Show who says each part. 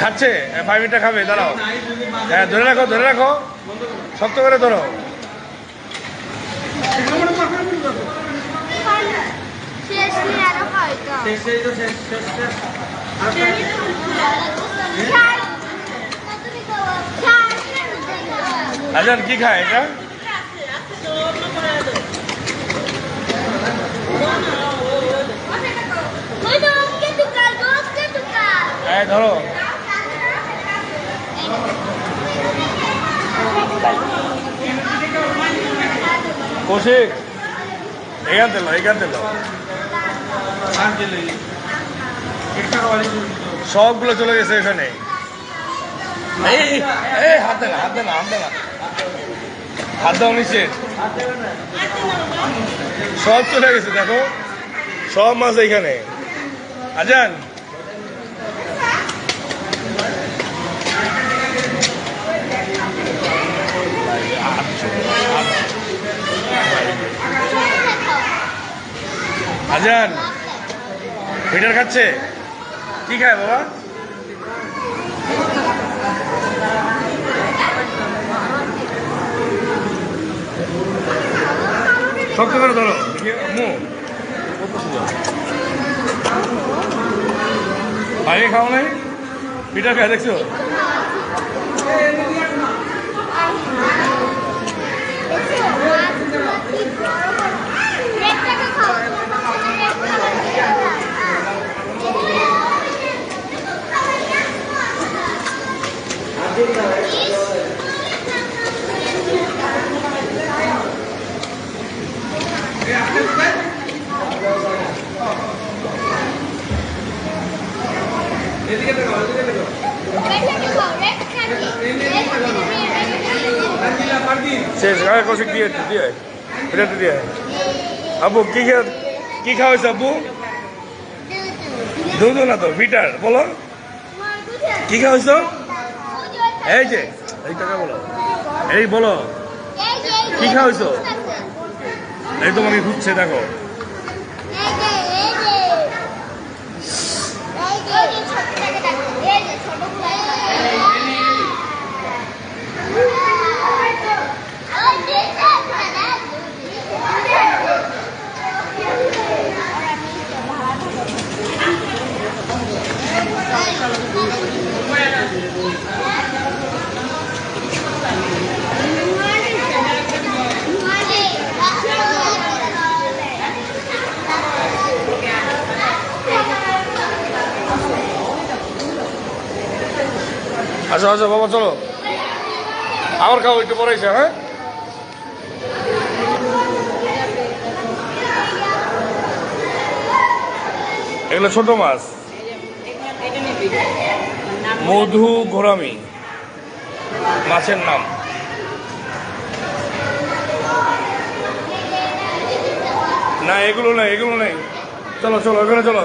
Speaker 1: খাচ্ছে? ফাইভ মিনিটটা খাবে, দাঁড়াও। হ্যাঁ ধরে রাখো ধরে রাখো। শক্ত করে ধরো। আজান, কি খায় এটা? হ্যাঁ ধরো। কৌশিক, এখান দিল এখান দিল সবগুলো চলে গেছে এখানে। এই হাত দে হাত দে না, হাত দাও নিচে। সব চলে গেছে, দেখো। সব মাছ এইখানে আজান। আজান ফিটার খাচ্ছে। কি খায় বাবা? শক্ত করে ধরো। আম্মু আগে খাও নাই? পিঠা খায়, দেখছ?
Speaker 2: রেডটাকে
Speaker 3: এদিকে দেখো এদিকে দেখো
Speaker 1: শেষ, গায়ে কষিক দিয়ে দিয়ে পিঠাটা দিয়ে আব্বু কি কি খাওয়াইছে আব্বু দুধ না তো ফিটার বলো। কি খাওয়াইছ এই যে এই টাকা বলো। এই বলো কি খাওয়াইছো? এই তোমাকে ঘুরছে দেখো। আসো আসো, বাবা, চলো। আবার খাও একটু পরে হ্যাঁ? এগুলো ছোট মাছ। মধু ঘোরামি। মাছের নাম। না, এগুলো নেই এগুলো নেই। চলো চলো, এখানে চলো।